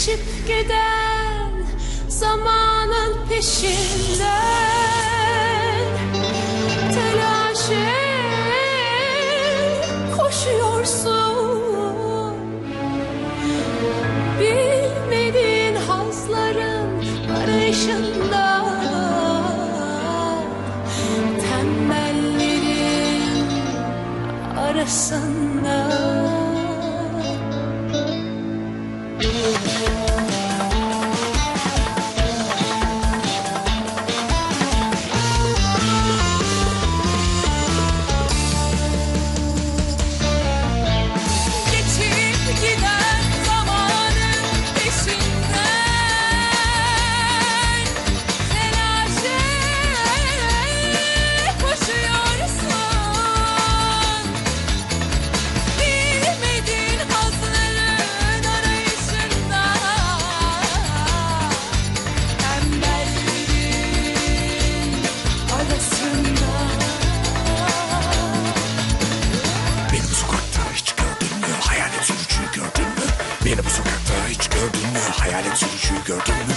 geçip giden zamanın peşinden telaşe koşuyorsun. Bilmediğin hazların arayışında tembellerin arasında. Beni bu sokakta hiç gördün mü? Hayalet sürücüyü gördün mü?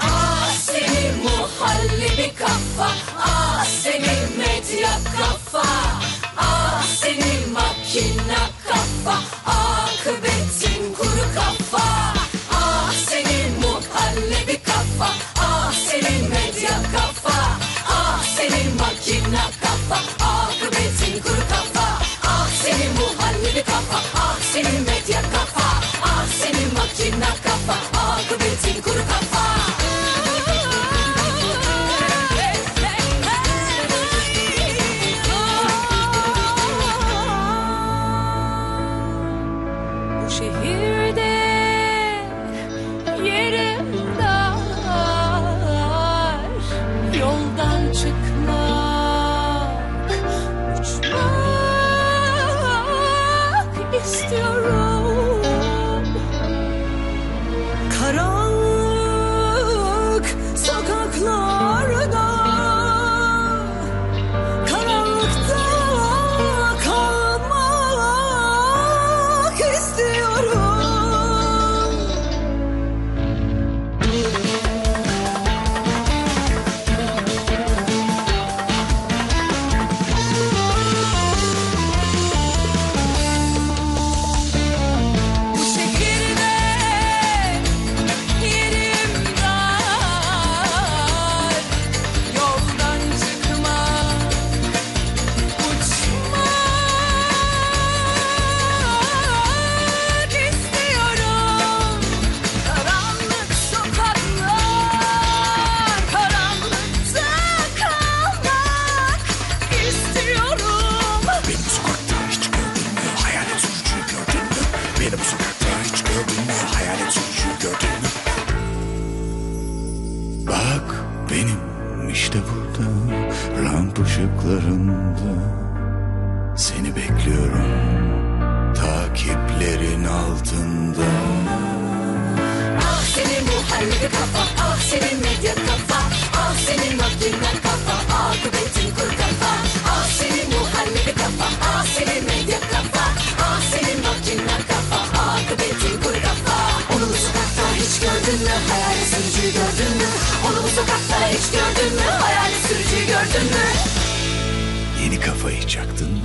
Aseni muhallebi kafa Aseni medya kafa Aseni makina Avrupa akıbeti kuru kafa Benim sokakta hiç gördün mü hayalet sürücü gördün mü hiç mı?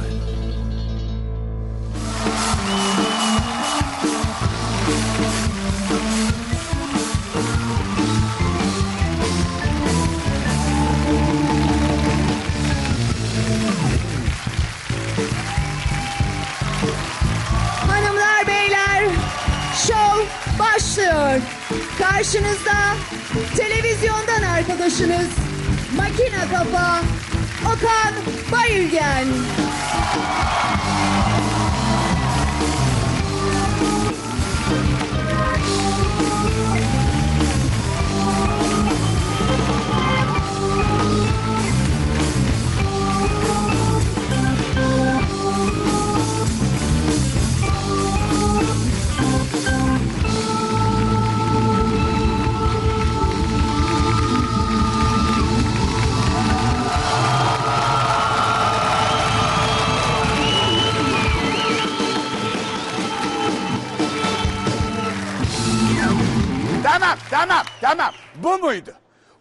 Hanımlar, beyler, şov başlıyor. Karşınızda televizyondan arkadaşınız Makina Kafa Okan Bayülgen. Muydu?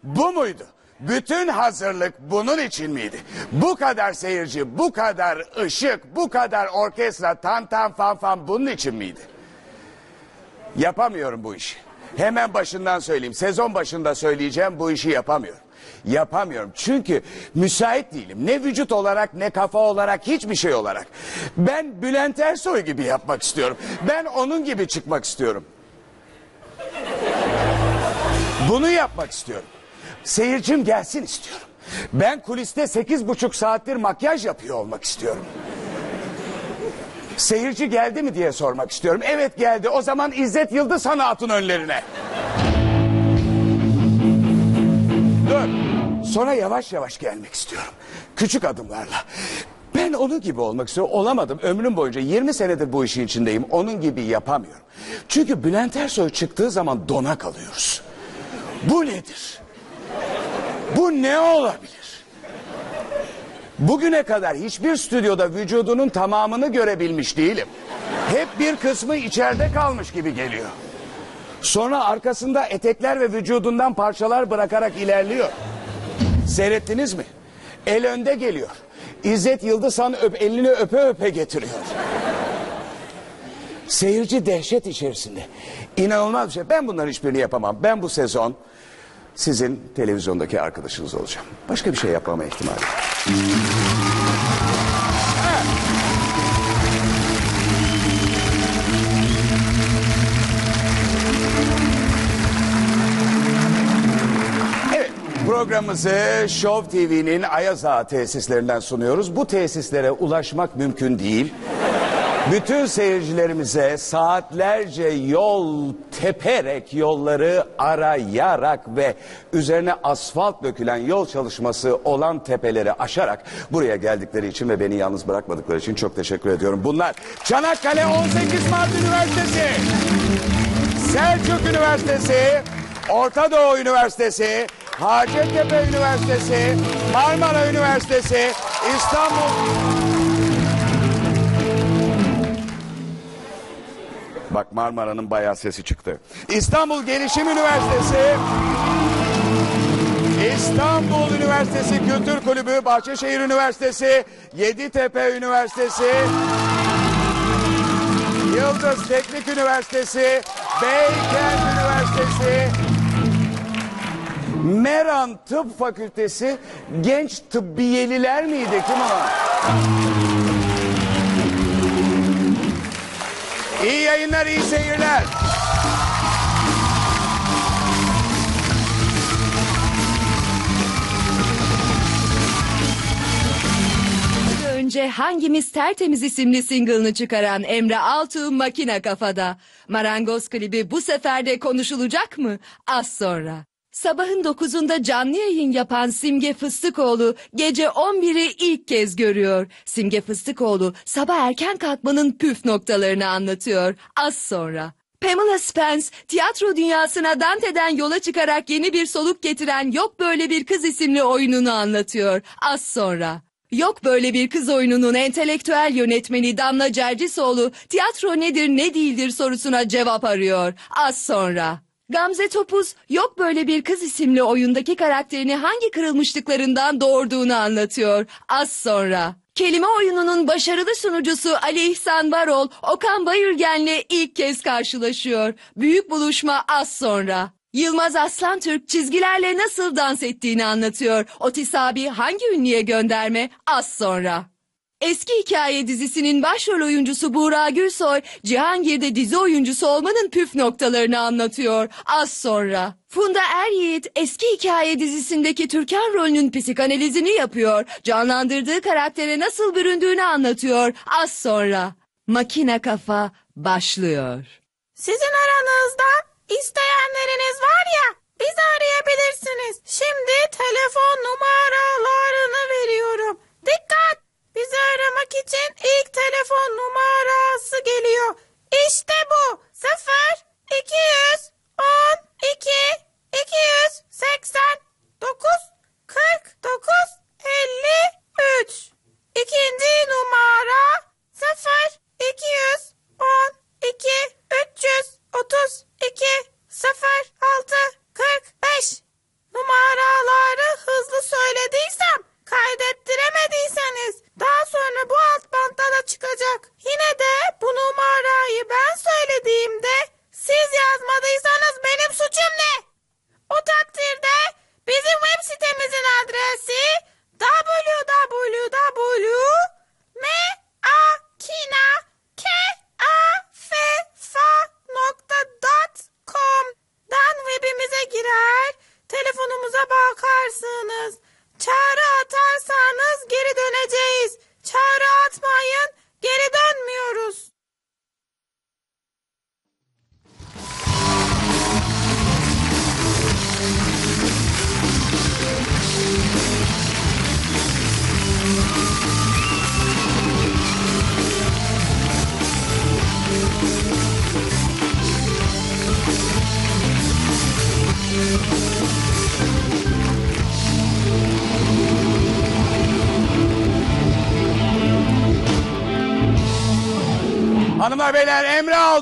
Bu muydu? Bütün hazırlık bunun için miydi? Bu kadar seyirci, bu kadar ışık, bu kadar orkestra, tam tam fan fan bunun için miydi? Yapamıyorum bu işi. Hemen başından söyleyeyim. Sezon başında söyleyeceğim bu işi yapamıyorum. Yapamıyorum. Çünkü müsait değilim. Ne vücut olarak ne kafa olarak hiçbir şey olarak. Ben Bülent Ersoy gibi yapmak istiyorum. Ben onun gibi çıkmak istiyorum. Bunu yapmak istiyorum. Seyircim gelsin istiyorum. Ben kuliste sekiz buçuk saattir makyaj yapıyor olmak istiyorum. Seyirci geldi mi diye sormak istiyorum. Evet geldi. O zaman İzzet Yıldız Sanat'ın önlerine. Dur. Sonra yavaş yavaş gelmek istiyorum. Küçük adımlarla. Ben onun gibi olmak istiyorum. Olamadım. Ömrüm boyunca 20 senedir bu işin içindeyim. Onun gibi yapamıyorum. Çünkü Bülent Ersoy çıktığı zaman dona kalıyoruz. Bu nedir? Bu ne olabilir? Bugüne kadar hiçbir stüdyoda vücudunun tamamını görebilmiş değilim. Hep bir kısmı içeride kalmış gibi geliyor. Sonra arkasında etekler ve vücudundan parçalar bırakarak ilerliyor. Seyrettiniz mi? El önde geliyor. İzzet Yıldızhan öp, elini öpe öpe getiriyor. Seyirci dehşet içerisinde. İnanılmaz bir şey. Ben bunların hiçbirini yapamam. Ben bu sezon sizin televizyondaki arkadaşınız olacağım. Başka bir şey yapmama ihtimali. Evet, programımızı Show TV'nin Ayaz Ağa tesislerinden sunuyoruz. Bu tesislere ulaşmak mümkün değil. Bütün seyircilerimize saatlerce yol teperek yolları arayarak ve üzerine asfalt dökülen yol çalışması olan tepeleri aşarak buraya geldikleri için ve beni yalnız bırakmadıkları için çok teşekkür ediyorum. Bunlar Çanakkale 18 Mart Üniversitesi, Selçuk Üniversitesi, Orta Doğu Üniversitesi, Hacettepe Üniversitesi, Marmara Üniversitesi, İstanbul Bak Marmara'nın bayağı sesi çıktı. İstanbul Gelişim Üniversitesi, İstanbul Üniversitesi Kültür Kulübü, Bahçeşehir Üniversitesi, Yeditepe Üniversitesi, Yıldız Teknik Üniversitesi, Beykent Üniversitesi, Meran Tıp Fakültesi, Genç Tıbbiyeliler miydi kim o? Yayınlar, iyi seyirler. önce hangimiz tertemiz isimli single'ını çıkaran Emre Altuğ makina kafada. Marangoz klibi bu sefer de konuşulacak mı? Az sonra. Sabahın 9'unda canlı yayın yapan Simge Fıstıkoğlu gece 11'i ilk kez görüyor. Simge Fıstıkoğlu sabah erken kalkmanın püf noktalarını anlatıyor. Az sonra. Pamela Spence tiyatro dünyasına Dante'den yola çıkarak yeni bir soluk getiren Yok Böyle Bir Kız isimli oyununu anlatıyor. Az sonra. Yok böyle bir kız oyununun entelektüel yönetmeni Damla Cercisoğlu tiyatro nedir ne değildir sorusuna cevap arıyor. Az sonra. Gamze Topuz Yok Böyle Bir Kız isimli oyundaki karakterini hangi kırılmışlıklarından doğurduğunu anlatıyor. Az sonra. Kelime oyununun başarılı sunucusu Ali İhsan Varol, Okan Bayülgen'le ilk kez karşılaşıyor. Büyük buluşma az sonra. Yılmaz Aslantürk çizgilerle nasıl dans ettiğini anlatıyor. Otis abi hangi ünlüye gönderme az sonra. Eski Hikaye dizisinin başrol oyuncusu Buğra Gülsoy, Cihangir'de dizi oyuncusu olmanın püf noktalarını anlatıyor az sonra. Funda Er Yiğit eski Hikaye dizisindeki Türkan rolünün psikanalizini yapıyor, canlandırdığı karaktere nasıl büründüğünü anlatıyor az sonra. Makine Kafa başlıyor. Sizin aranızda isteyenleriniz var ya bizi arayabilirsiniz. Şimdi telefon numaralarını veriyorum. Dikkat! Bizi aramak için ilk telefon numarası geliyor. İşte bu. 0 200 12 280 9 49 53 İkinci numara 0 200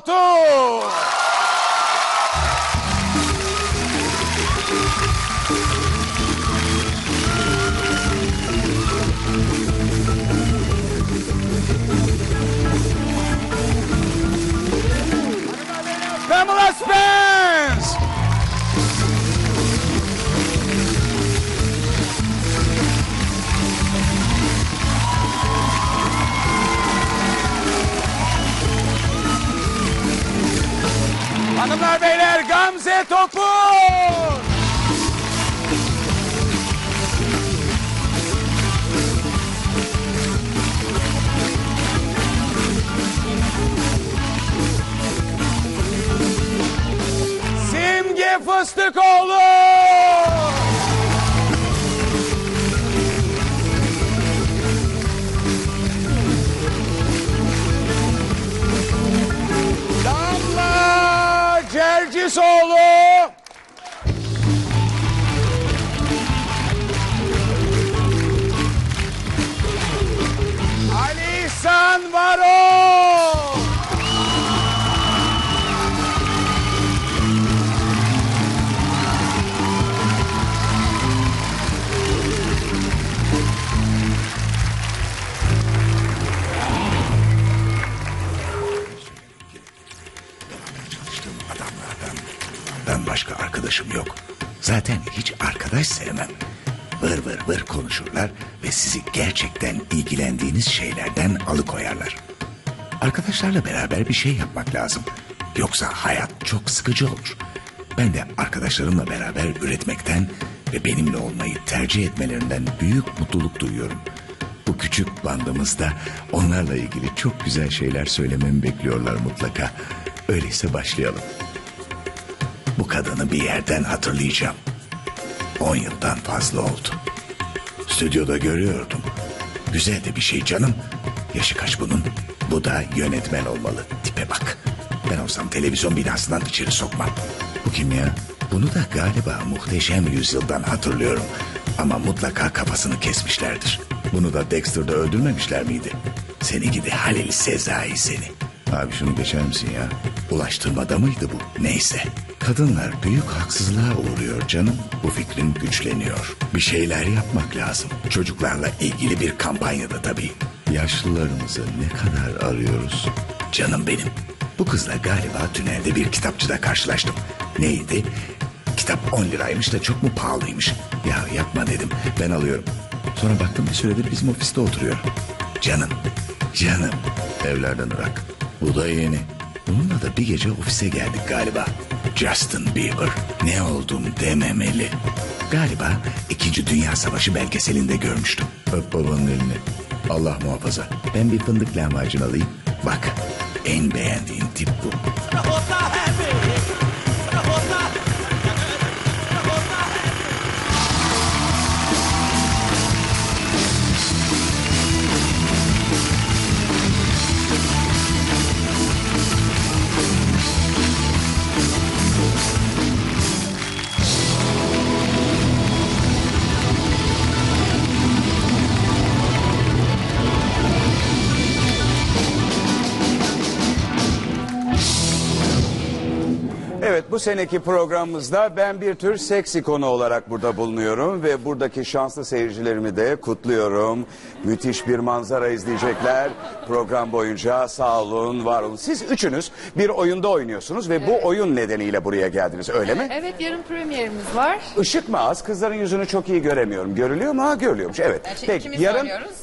Emre Topur. Simge Fıstıkoğlu. Çalıştığım adamlardan ben başka arkadaşım yok. Zaten hiç arkadaş sevmem. Vır vır vır konuşurlar ve sizi gerçekten ilgilendiğiniz şeylerden alıkoyarlar. Arkadaşlarla beraber bir şey yapmak lazım. Yoksa hayat çok sıkıcı olur. Ben de arkadaşlarımla beraber üretmekten ve benimle olmayı tercih etmelerinden büyük mutluluk duyuyorum. Bu küçük bandımızda onlarla ilgili çok güzel şeyler söylememi bekliyorlar mutlaka. Öyleyse başlayalım. Bu kadını bir yerden hatırlayacağım. On yıldan fazla oldu. Stüdyoda görüyordum. Güzel de bir şey canım. Yaşı kaç bunun? Bu da yönetmen olmalı. Tipe bak. Ben olsam televizyon binasından içeri sokmam. Bu kim ya? Bunu da galiba muhteşem yüzyıldan hatırlıyorum. Ama mutlaka kafasını kesmişlerdir. Bunu da Dexter'da öldürmemişler miydi? Seni gidi Halil Sezai seni. Abi şunu geçer misin ya? Ulaştırmada mıydı bu? Neyse. Kadınlar büyük haksızlığa uğruyor canım. Bu fikrin güçleniyor. Bir şeyler yapmak lazım. Çocuklarla ilgili bir kampanyada tabii. Yaşlılarımızı ne kadar arıyoruz? Canım benim. Bu kızla galiba tünelde bir kitapçıda karşılaştım. Neydi? Kitap 10 liraymış da çok mu pahalıymış? Ya yapma dedim. Ben alıyorum. Sonra baktım bir süredir bizim ofiste oturuyor. Canım, canım. Evlerden ırak. Bu da yeni. Bununla da bir gece ofise geldik galiba. Justin Bieber. Ne oldum dememeli. Galiba İkinci Dünya Savaşı belgeselinde görmüştüm. Öp babanın elini. Allah muhafaza. Ben bir fındık lahmacun alayım. Bak en beğendiğim tip bu. Bu seneki programımızda ben bir tür seks ikonu olarak burada bulunuyorum ve buradaki şanslı seyircilerimi de kutluyorum. Müthiş bir manzara izleyecekler program boyunca sağ olun var olun. Siz üçünüz bir oyunda oynuyorsunuz ve bu oyun nedeniyle buraya geldiniz öyle mi? Evet yarın premierimiz var. Işık mı az kızların yüzünü çok iyi göremiyorum görülüyor mu ha görülüyormuş evet. İkimiz yarın oynuyoruz.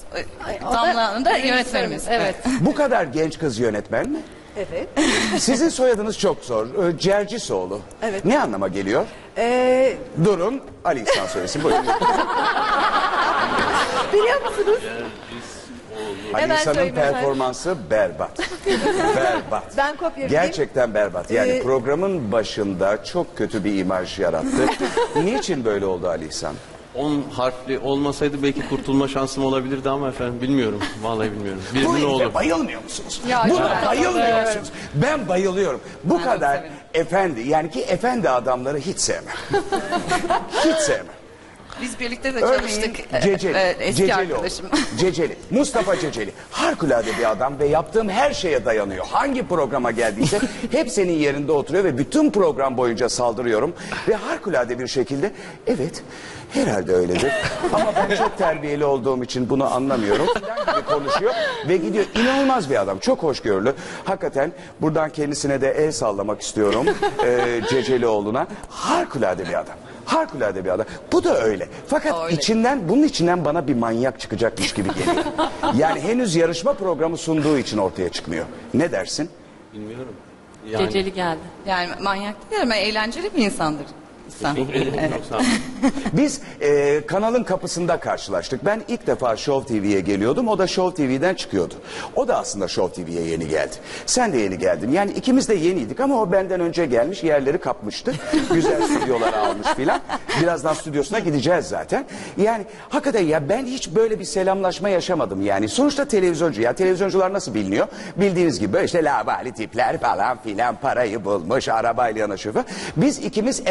Damla Hanım da yönetmenimiz. Evet. bu kadar genç kız yönetmen mi? Evet. Sizin soyadınız çok zor. Ee, Cercisoğlu. Evet. Ne anlama geliyor? Ee, Durun Ali İhsan söylesin. Buyurun. biliyor musunuz? Ali Hemen İhsan'ın söyleyeyim efendim. performansı berbat. berbat. Ben kopya vereyim. Gerçekten berbat. Yani Ee, programın başında çok kötü bir imaj yarattı. Niçin böyle oldu Ali İhsan? 10 harfli olmasaydı belki kurtulma şansım olabilirdi ama efendim bilmiyorum. Vallahi bilmiyorum. Bu Birinin herife oğlu. bayılmıyor musunuz? Ya, Buna çok bayılmıyor musunuz? Ben bayılıyorum. Bu kadar efendi yani ki efendi adamları hiç sevmem. hiç sevmem. Biz birlikte de çalıştık. Ceceli. eski Ceceli arkadaşım. Ceceli. Mustafa Ceceli. Harikulade bir adam ve yaptığım her şeye dayanıyor. Hangi programa geldiyse hep senin yerinde oturuyor ve bütün program boyunca saldırıyorum. Ve harikulade bir şekilde evet herhalde öyledir. Ama ben çok terbiyeli olduğum için bunu anlamıyorum. Falan gibi konuşuyor ve gidiyor. İnanılmaz bir adam. Çok hoşgörülü. Hakikaten buradan kendisine de el sallamak istiyorum. Ee, Cecelioğlu'na. Harikulade bir adam. Harikulade bir adam. Bu da öyle. Fakat Öyle. içinden bunun içinden bana bir manyak çıkacakmış gibi geliyor. yani henüz yarışma programı sunduğu için ortaya çıkmıyor. Ne dersin? Bilmiyorum. Yani, Ceceli geldi. Yani manyak değil ama eğlenceli bir insandır. Sen. Çok sağ olun. Biz e, kanalın kapısında karşılaştık. Ben ilk defa Show TV'ye geliyordum. O da Show TV'den çıkıyordu. O da aslında Show TV'ye yeni geldi. Sen de yeni geldin. Yani ikimiz de yeniydik ama o benden önce gelmiş yerleri kapmıştı. Güzel stüdyoları almış filan. Birazdan stüdyosuna gideceğiz zaten. Yani hakikaten ya ben hiç böyle bir selamlaşma yaşamadım yani. Sonuçta televizyoncu ya televizyoncular nasıl biliniyor? Bildiğiniz gibi böyle işte lavali tipler falan filan parayı bulmuş arabayla yanaşıyor. Biz ikimiz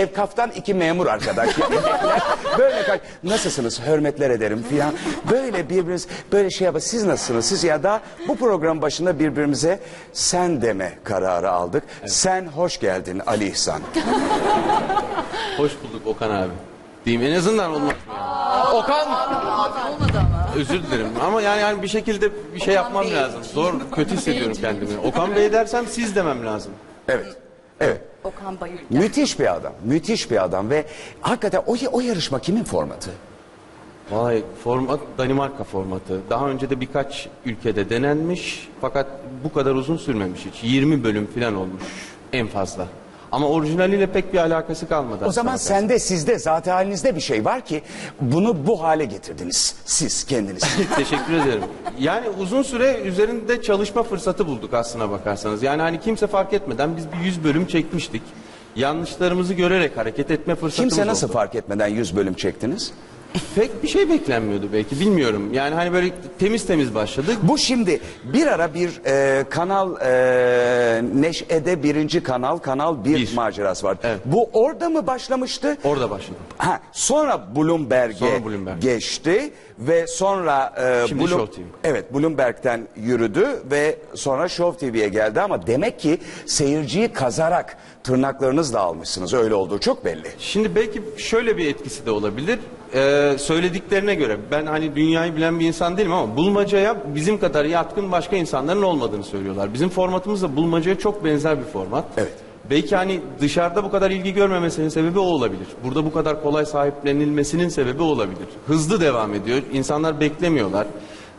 evkaftan iki memur arkadaş. Böyle kaç nasılsınız hürmetler ederim filan. Böyle birbiriniz böyle şey yapar. Siz nasılsınız? Siz ya da bu program başında birbirimize sen deme kararı aldık. Sen hoş geldin Ali İhsan. Hoş bulduk Okan abi. Diyeyim en azından olmaz mı? Okan! Olmadı ama. Özür dilerim ama yani, yani bir şekilde bir şey yapmam Bey. lazım. Zor, kötü hissediyorum kendimi. Okan Bey dersem siz demem lazım. Evet. Evet. Okan Bayır. Müthiş bir adam. Müthiş bir adam ve hakikaten o, o yarışma kimin formatı? Vay format Danimarka formatı. Daha önce de birkaç ülkede denenmiş fakat bu kadar uzun sürmemiş hiç. 20 bölüm falan olmuş en fazla. Ama orijinaliyle pek bir alakası kalmadı. O zaman aslına sende sizde zaten halinizde bir şey var ki bunu bu hale getirdiniz. Siz kendiniz. Teşekkür ederim. Yani uzun süre üzerinde çalışma fırsatı bulduk aslına bakarsanız. Yani hani kimse fark etmeden biz bir 100 bölüm çekmiştik. Yanlışlarımızı görerek hareket etme fırsatımız Kimse nasıl oldu. fark etmeden 100 bölüm çektiniz? Pek bir şey beklenmiyordu belki bilmiyorum. Yani hani böyle temiz temiz başladık. Bu şimdi bir ara bir e, kanal e, Neşe'de birinci kanal kanal bir, Bir. macerası var. Evet. Bu orada mı başlamıştı? Orada başladım. Ha, sonra Bloomberg'e Sonra Bloomberg. geçti ve sonra e, Şimdi Show TV. Evet Bloomberg'ten yürüdü ve sonra Show TV'ye geldi ama demek ki seyirciyi kazarak tırnaklarınızla almışsınız. Öyle olduğu çok belli. Şimdi belki şöyle bir etkisi de olabilir. Ee, söylediklerine göre ben hani dünyayı bilen bir insan değilim ama bulmacaya bizim kadar yatkın başka insanların olmadığını söylüyorlar. Bizim formatımız da bulmacaya çok benzer bir format. Evet. Belki hani dışarıda bu kadar ilgi görmemesinin sebebi o olabilir. Burada bu kadar kolay sahiplenilmesinin sebebi o olabilir. Hızlı devam ediyor. İnsanlar beklemiyorlar.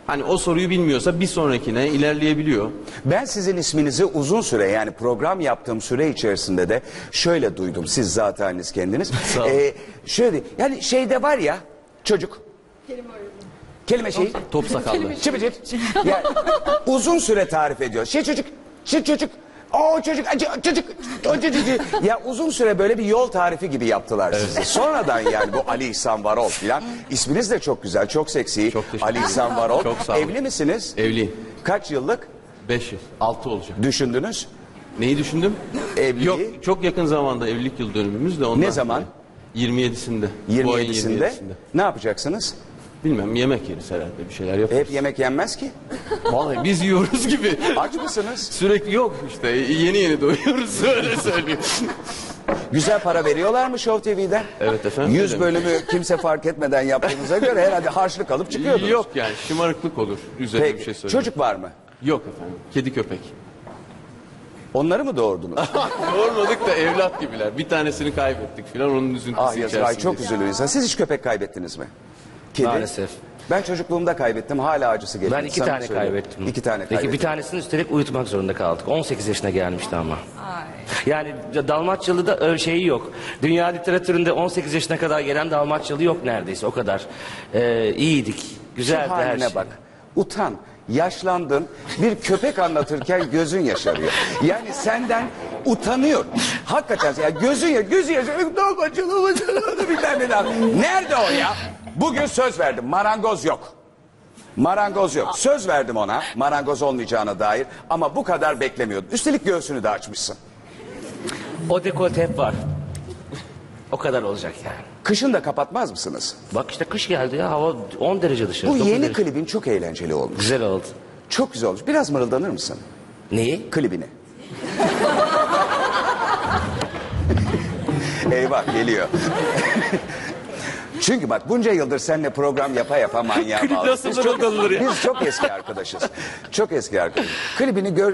Hani o soruyu bilmiyorsa bir sonrakine ilerleyebiliyor. Ben sizin isminizi uzun süre yani program yaptığım süre içerisinde de şöyle duydum. Siz zaten kendiniz. Sağ olun. Ee, şöyle yani şeyde var ya çocuk. Kelime şeyi. Top sakallı. Çıbıcık. Yani uzun süre tarif ediyor. Şey çocuk. Şey çocuk. O çocuk, acı- çocuk, o çocuk. Ya uzun süre böyle bir yol tarifi gibi yaptılar sizi. Sonradan yani bu Ali İhsan Varol filan. İsminiz de çok güzel, çok seksi. Çok teşekkür Ali. İhsan Varol. Çok sağ olun. Evli misiniz? Evliyim. Kaç yıllık? 5 yıl. 6 olacak. Düşündünüz? Neyi düşündüm? Evliliği? Yok çok yakın zamanda evlilik yıl dönümümüz de ondan. Ne zaman? 27'sinde. Bu ayın 27'sinde. 27'sinde. Ne yapacaksınız? Bilmem yemek yeriz herhalde bir şeyler yaparız. Hep yemek yenmez ki. Vallahi biz yiyoruz gibi. Aç mısınız? Sürekli yok işte yeni yeni doyuyoruz öyle söyleyeyim. Güzel para veriyorlar mı Show TV'den? Evet efendim, 100 öyle. bölümü kimse fark etmeden yaptığınıza göre herhalde harçlık alıp çıkıyordunuz. yok yani şımarıklık olur üzerine Peki, bir şey söyleyeyim. çocuk var mı? Yok efendim kedi köpek. Onları mı doğurdunuz? Doğurmadık da evlat gibiler. Bir tanesini kaybettik filan onun üzüntüsü ah yazık ay çok üzülür insan. Siz hiç köpek kaybettiniz mi? Kedi. Maalesef. Ben çocukluğumda kaybettim. Hala acısı geliyor. Ben iki Samimi tane kaybettim. İki tane kaybettim. Peki bir tanesini üstelik uyutmak zorunda kaldık. 18 yaşına gelmişti ama. Yani Dalmaçyalı da öyle şeyi yok. Dünya literatüründe 18 yaşına kadar gelen Dalmaçyalı yok neredeyse o kadar. Ee, iyiydik. Güzeldi Şu her şey. bak. Utan. Yaşlandın. Bir köpek anlatırken gözün yaşarıyor. Yani senden utanıyor. Hakikaten ya gözün ya gözü yaşarıyor. Dalmaçyalı, bir tane daha. Nerede o ya? Bugün söz verdim. Marangoz yok. Marangoz yok. Söz verdim ona. Marangoz olmayacağına dair. Ama bu kadar beklemiyordum. Üstelik göğsünü de açmışsın. O dekolte hep var. o kadar olacak yani. Kışın da kapatmaz mısınız? Bak işte kış geldi ya hava 10 derece dışarı. Bu 9 yeni derece. klibin çok eğlenceli olmuş. Güzel oldu. Çok güzel olmuş. Biraz mırıldanır mısın? Neyi? Klibini. Eyvah geliyor. Çünkü bak bunca yıldır seninle program yapa yapa manyağa nasıl Biz çok, biz çok eski arkadaşız. Çok eski arkadaşız. Klibini gör,